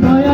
Noya